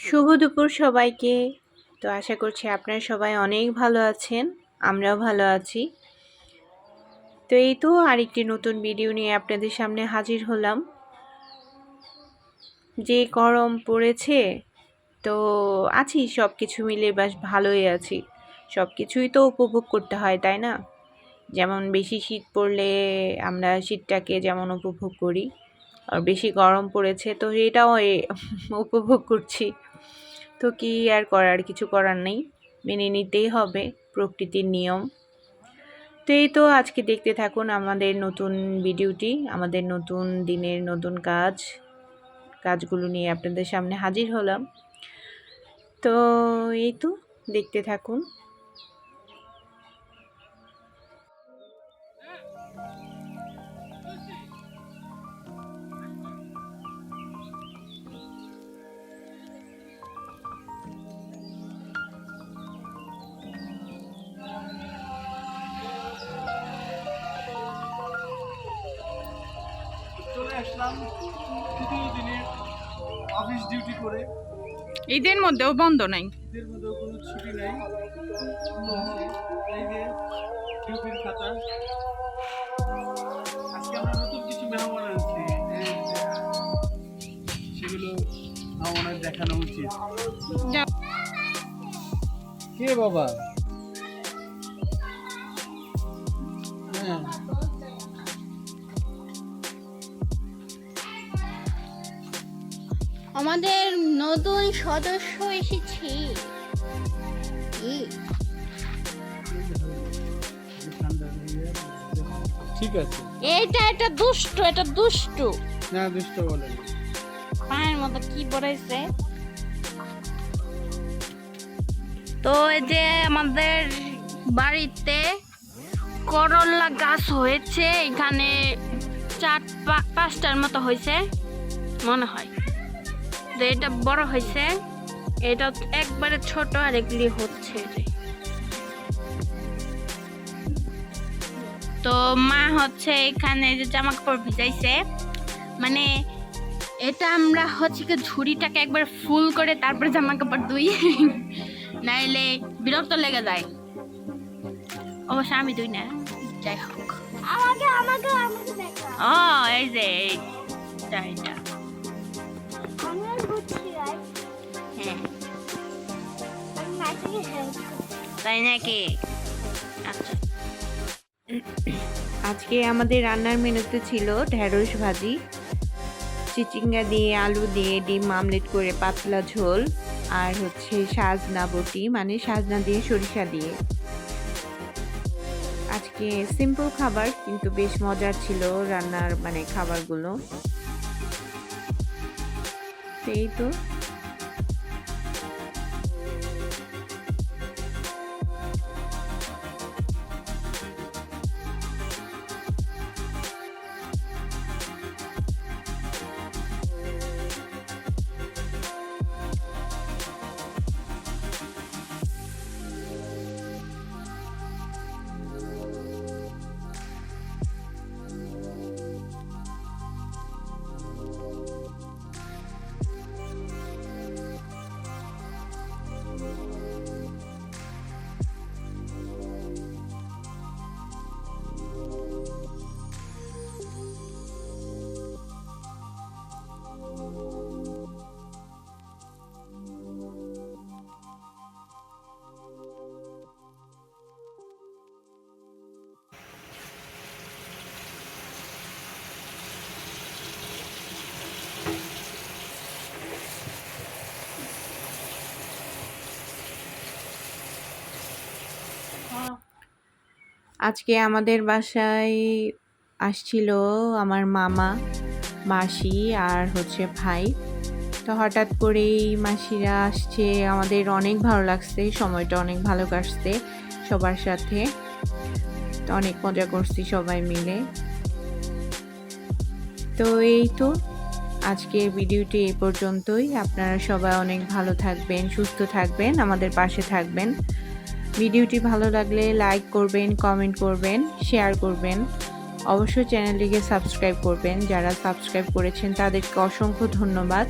শুভ দুপুর সবাইকে। তো আশা করছি আপনারা সবাই অনেক ভালো আছেন, আমরাও ভালো আছি। তো এই তো আরেকটি নতুন ভিডিও নিয়ে আপনাদের সামনে হাজির হলাম। যে গরম পড়েছে, তো আছি সব কিছু মিলে বেশ ভালোই আছি। সব কিছুই তো উপভোগ করতে হয়, তাই না? যেমন বেশি শীত পড়লে আমরা শীতটাকে যেমন উপভোগ করি। বেশি গরম পড়েছে। তো এটাও উপভোগ করছি। তো কি আর করার? কিছু করার নেই। মেনে নিতেই হবে প্রকৃতির নিয়ম। তো এই তো আজকে দেখতে থাকুন আমাদের নতুন ভিডিওটি, আমাদের নতুন দিনের নতুন কাজ, কাজগুলো নিয়ে আপনাদের সামনে হাজির হলাম। তো এই তো দেখতে থাকুন। আসলাম তৃতীয় দিনের অফিস ডিউটি করে। ঈদের মধ্যেও বন্ধ নাই? ঈদের মধ্যেও কোনো ছুটি নাই। এই যে ডিউটির খাতা। আজকে আমরা নতুন কিছু মেহমান আনছি। সেগুলো আমাদের দেখানো উচিত। কে বাবা? হ্যাঁ। আমাদের নতুন সদস্য এসেছে। ঠিক আছে। এটা এটা দুষ্ট এটা দুষ্ট। না দুষ্ট বলে পায়ের মতো কি পড়াইছে তো এই যে আমাদের বাড়িতে করলা গাছ হয়েছে এখানে চার পা- পাঁচটার মতো হয়েছে মনে হয়। তো এটা বড় হয়েছে এটা একবারে ছোট আর এগুলি হচ্ছে যে। তো মা হচ্ছে এখানে যে জামা কাপড় ভিজাইছে। মানে এটা আমরা হচ্ছে কি ঝুড়িটাকে একবার ফুল করে তারপরে জামা কাপড় ধুই। নাইলে বিরক্ত লেগে যায়। অবশ্য আমি ধুই না যাই হোক। আমাকে আমাকে আমাকে দেখা ও এই যে এইটা। তাই নাকি? আচ্ছা। আজকে আমাদের রান্নার মেনুতে ছিল ঢেঁড়স ভাজি, চিচিঙ্গা দিয়ে আলু দিয়ে ডিম আমলেট করে পাতলা ঝোল, আর হচ্ছে সাজনা বটি মানে সাজনা দিয়ে সরিষা দিয়ে। আজকে সিম্পল খাবার, কিন্তু বেশ মজার ছিল রান্নার মানে খাবারগুলো। সেই তো। আজকে আমাদের বাসায় আসছিল আমার মামা, মাসি আর হচ্ছে ভাই। তো হঠাৎ করেই মাসিরা আসছে। আমাদের অনেক ভালো লাগছে, সময়টা অনেক ভালো কাটছে সবার সাথে। তো অনেক মজা করছি সবাই মিলে। তো এই তো আজকের ভিডিওটি এই পর্যন্তই। আপনারা সবাই অনেক ভালো থাকবেন, সুস্থ থাকবেন, আমাদের পাশে থাকবেন। ভিডিওটি ভালো লাগলে লাইক করবেন, কমেন্ট করবেন, শেয়ার করবেন। অবশ্যই চ্যানেলটিকে সাবস্ক্রাইব করবেন। যারা সাবস্ক্রাইব করেছেন তাদেরকে অসংখ্য ধন্যবাদ।